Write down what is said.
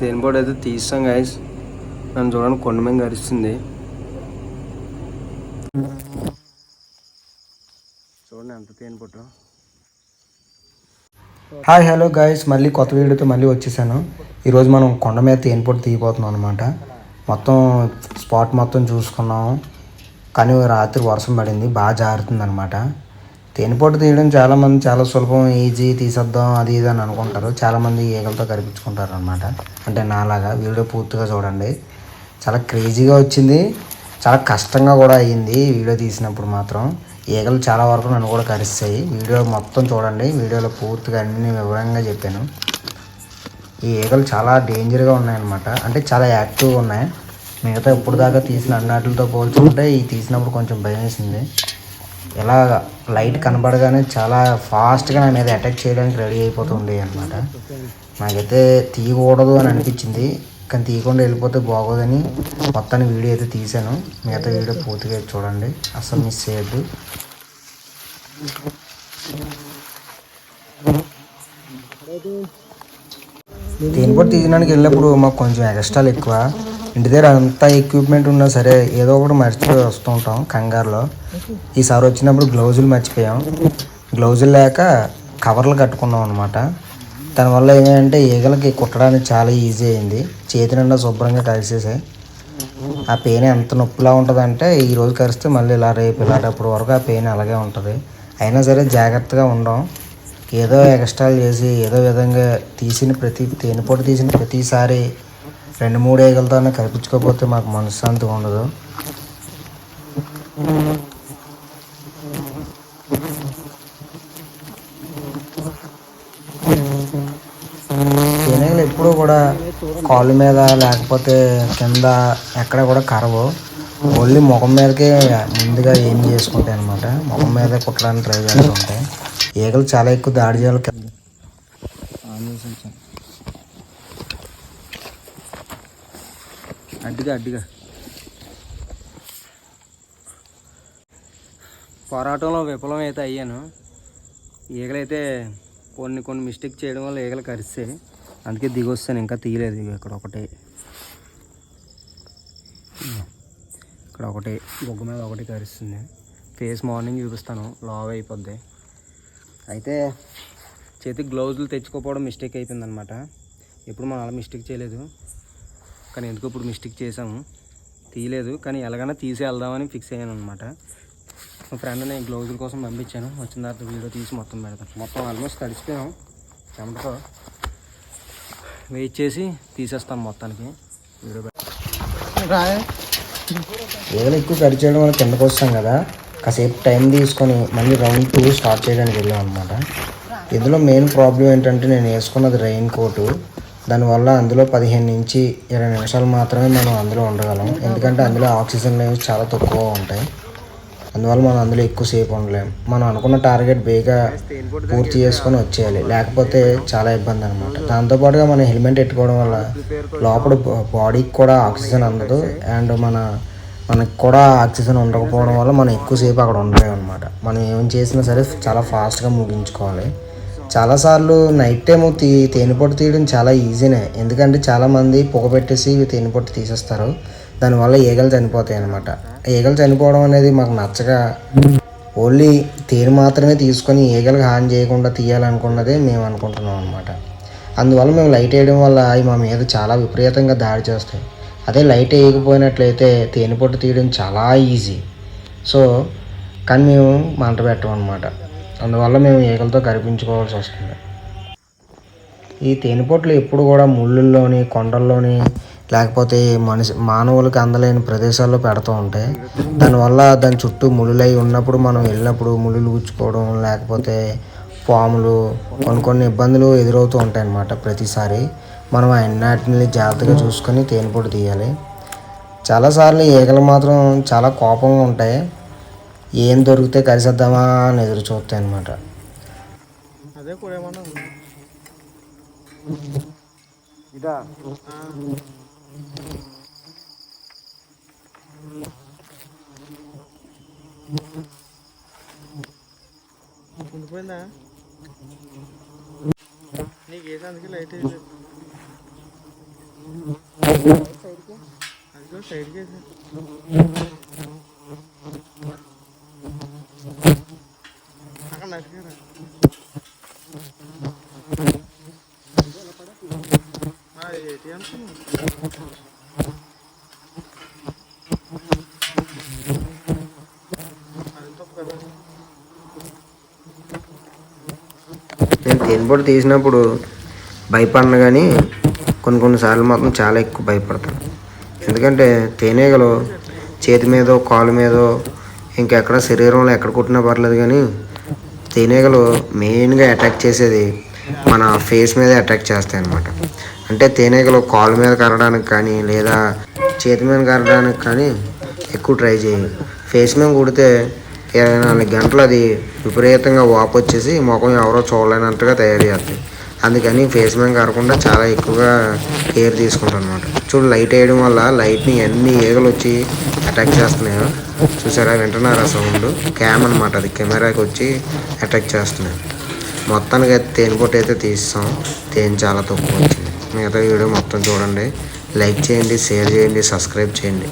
తేనెపోటు అయితే తీస్తాం గాయస్ నన్ను చూడండి కొండ మీద గరిస్తుంది చూడండి ఎంత తేనెపోటు హాయ్ హలో గాయస్ మళ్ళీ కొత్త వీడియోతో మళ్ళీ వచ్చేసాను. ఈరోజు మనం కొండ మీద తేనెపోటు తీయబోతున్నాం అనమాట మొత్తం స్పాట్ మొత్తం చూసుకున్నాం. కానీ రాత్రి వర్షం పడింది బాగా జారుతుంది అనమాట తేనెపోటు తీయడం చాలామంది చాలా సులభం ఈజీ తీసేద్దాం అది ఇది అని అనుకుంటారు. చాలామంది ఈగలతో కనిపించుకుంటారు అనమాట అంటే నాలాగా వీడియో పూర్తిగా చూడండి. చాలా క్రేజీగా వచ్చింది. చాలా కష్టంగా కూడా అయ్యింది వీడియో తీసినప్పుడు మాత్రం. ఈగలు చాలా వరకు నన్ను కూడా కరిస్తాయి. వీడియో మొత్తం చూడండి. వీడియోలో పూర్తిగా అన్ని వివరంగా చెప్పాను. ఈ ఈగలు చాలా డేంజర్గా ఉన్నాయన్నమాట. అంటే చాలా యాక్టివ్గా ఉన్నాయి. మిగతా ఇప్పుడు దాకా తీసిన అన్నాటితో పోల్చుకుంటే ఈ తీసినప్పుడు కొంచెం భయం వేసింది. ఎలా లైట్ కనబడగానే చాలా ఫాస్ట్గా నా మీద అటాక్ చేయడానికి రెడీ అయిపోతుంది అనమాట నాకైతే తీయకూడదు అని అనిపించింది కానీ తీయకుండా వెళ్ళిపోతే బాగోదని మొత్తాన్ని వీడియో అయితే తీశాను. మిగతా వీడియో పూర్తిగా చూడండి. అసలు మిస్ చేయొద్దు. కూడా తీయడానికి వెళ్ళినప్పుడు మాకు కొంచెం ఎక్స్ట్రాలు ఎక్కువ. ఇంటి దగ్గర అంతా ఎక్విప్మెంట్ ఉన్నా సరే ఏదో ఒకటి మర్చిపోయి వస్తూ ఉంటాం కంగారులో. ఈసారి వచ్చినప్పుడు గ్లౌజులు మర్చిపోయాం. గ్లౌజులు లేక కవర్లు కట్టుకున్నాం అనమాట దానివల్ల ఏమంటే ఈగలకి కుట్టడానికి చాలా ఈజీ అయింది. చేతి నిండా శుభ్రంగా కలిసేసాయి. ఆ పెయిన్ ఎంత నొప్పిలా ఉంటుందంటే ఈ రోజు కరిస్తే మళ్ళీ ఇలా రేపు ఇలాంటప్పుడు వరకు ఆ పెయిన్ అలాగే ఉంటుంది. అయినా సరే జాగ్రత్తగా ఉండం. ఏదో ఎక్స్ట్రాలు చేసి ఏదో విధంగా తీసిన ప్రతి తేనిపోటు తీసిన ప్రతిసారి రెండు మూడు ఈగలతోనే కల్పించుకోకపోతే మాకు మనశ్శాంతి ఉండదు. తేనెలు ఎప్పుడూ కూడా కాళ్ళ మీద లేకపోతే కింద ఎక్కడ కూడా కరవు. ఓన్లీ ముఖం మీదకే ముందుగా ఏం చేసుకుంటాయి అనమాట ముఖం మీద కుట్టడానికి ట్రై చేస్తూ ఉంటాయి ఈగలు చాలా ఎక్కువ దాడి చేయాలి అడ్డుగా అడ్డుగా. పోరాటంలో విఫలం అయితే అయ్యాను. ఈగలైతే కొన్ని కొన్ని మిస్టేక్ చేయడం వల్ల ఈగలు కరిస్తే అందుకే దిగి వస్తాను ఇంకా తీయలేదు. ఇక్కడ ఒకటి. ఇక్కడ ఒకటి. బొగ్గ మీద ఒకటి కరుస్తుంది. ఫేస్ మార్నింగ్ చూపిస్తాను లావ్ అయిపోద్ది. అయితే చేతికి గ్లౌజులు తెచ్చుకోకపోవడం మిస్టేక్ అయిపోయిందనమాట ఎప్పుడు మనం అలా మిస్టేక్ చేయలేదు. కానీ ఎందుకు ఇప్పుడు మిస్టేక్ చేసాము తీయలేదు కానీ ఎలాగైనా తీసి వెళ్దామని ఫిక్స్ అయ్యాను అనమాట మా ఫ్రెండ్ నేను గ్లౌజుల కోసం పంపించాను. వచ్చిన తర్వాత వీడియో తీసి మొత్తం పెడతాను. మొత్తం ఆల్మోస్ట్ తడిచిపోయాం చెమటతో వెయిట్ చేసి తీసేస్తాం మొత్తానికి. వీడియో ఏదైనా ఎక్కువ కట్ చేయడం వల్ల కిందకు వస్తాం కదా. కాసేపు టైం తీసుకొని మళ్ళీ రౌండ్ టూ స్టార్ట్ చేయడానికి వెళ్ళాం అనమాట ఇందులో మెయిన్ ప్రాబ్లం ఏంటంటే నేను వేసుకున్నది రెయిన్ కోటు. దానివల్ల అందులో పదిహేను నుంచి ఇరవై నిమిషాలు మాత్రమే మనం అందులో ఉండగలం. ఎందుకంటే అందులో ఆక్సిజన్ లెవెల్స్ చాలా తక్కువ ఉంటాయి. అందువల్ల మనం అందులో ఎక్కువసేపు ఉండలేం. మనం అనుకున్న టార్గెట్ బేగా పూర్తి చేసుకొని వచ్చేయాలి. లేకపోతే చాలా ఇబ్బంది అనమాట దాంతోపాటుగా మనం హెల్మెట్ పెట్టుకోవడం వల్ల లోపల బాడీకి కూడా ఆక్సిజన్ అందదు. అండ్ మన మనకి కూడా ఆక్సిజన్ ఉండకపోవడం వల్ల మనం ఎక్కువసేపు అక్కడ ఉండలేము అనమాట మనం ఏం చేసినా సరే చాలా ఫాస్ట్గా ముగించుకోవాలి. చాలాసార్లు నైట్ టైం తీ తేనెపొట్టు తీయడం చాలా ఈజీనే ఎందుకంటే చాలామంది పొగ పెట్టేసి తేనెపొట్టు తీసేస్తారు. దానివల్ల ఈగలు చనిపోతాయి అనమాట ఈగలు చనిపోవడం అనేది మాకు నచ్చక ఓన్లీ తేనె మాత్రమే తీసుకొని ఈగలకు హాని చేయకుండా తీయాలనుకున్నదే మేము అనుకుంటున్నాం అనమాట అందువల్ల మేము లైట్ వేయడం వల్ల అవి మా మీద చాలా విపరీతంగా దాడి చేస్తాయి. అదే లైట్ వేయకపోయినట్లయితే తేనెపొట్టు తీయడం చాలా ఈజీ సో కానీ మేము మంట పెట్టం అనమాట అందువల్ల మేము ఈకలతో కరిపించుకోవాల్సి వస్తుంది. ఈ తేనెపొట్లు ఎప్పుడు కూడా ముళ్ళుల్లోని కొండల్లోని లేకపోతే మనిషి మానవులకు అందలేని ప్రదేశాల్లో పెడుతూ ఉంటాయి దానివల్ల దాని చుట్టూ ముళ్ళులై ఉన్నప్పుడు మనం వెళ్ళినప్పుడు ముళ్ళులు గుచ్చుకోవడం లేకపోతే పాములు కొన్ని కొన్ని ఇబ్బందులు ఎదురవుతూ ఉంటాయి అన్నమాట ప్రతిసారి. మనం అన్నిటిని జాగ్రత్తగా చూసుకొని తేనెపొడి తీయాలి. చాలాసార్లు ఈగలు మాత్రం చాలా కోపంగా ఉంటాయి. ఏం దొరికితే కలిసేద్దామా అని ఎదురు చూస్తాయి అన్నమాట. అదే కూడా ఏమన్నా ఇదా. ఉండిపోయిందా? నీకు ఏది అందుకే లైట్ సైడ్కి. వేసా ఏటీఎం అది నేను తేనెపొడి తీసినప్పుడు భయపడను కానీ కొన్ని కొన్నిసార్లు మాత్రం చాలా ఎక్కువ భయపడతాను. ఎందుకంటే తేనెగలు చేతి మీదో కాలు మీదో ఇంకెక్కడ శరీరంలో ఎక్కడ కుట్టినా పర్లేదు కానీ తేనెగలు మెయిన్గా అటాక్ చేసేది మన ఫేస్ మీద అటాక్ చేస్తాయి అన్నమాట. అంటే తేనెగలు కాలు మీద కరడానికి కానీ లేదా చేతి మీద కరడానికి కానీ ఎక్కువ ట్రై చేయి. ఫేస్ మీద కుడితే ఇరవై నాలుగు గంటలు అది విపరీతంగా వాపు వచ్చేసి ముఖం ఎవరో చూడలేనట్టుగా తయారు చేస్తాయి. అందుకని ఫేస్ మీద కరకుండా చాలా ఎక్కువగా కేర్ తీసుకుంటాను అనమాట చూడు లైట్ వేయడం వల్ల లైట్ని ఎన్ని ఈగలు వచ్చి అటాక్ చేస్తున్నాయో. చూసారా? వింటున్నారా సౌండ్? క్యామ్ అనమాట అది. కెమెరాకి వచ్చి అటాక్ చేస్తున్నాయి. మొత్తానికి అయితే తేనె పొట్టు అయితే తీస్తాం. తేనె చాలా తక్కువ వచ్చింది. మిగతా వీడియో మొత్తం చూడండి. లైక్ చేయండి షేర్ చేయండి సబ్స్క్రైబ్ చేయండి.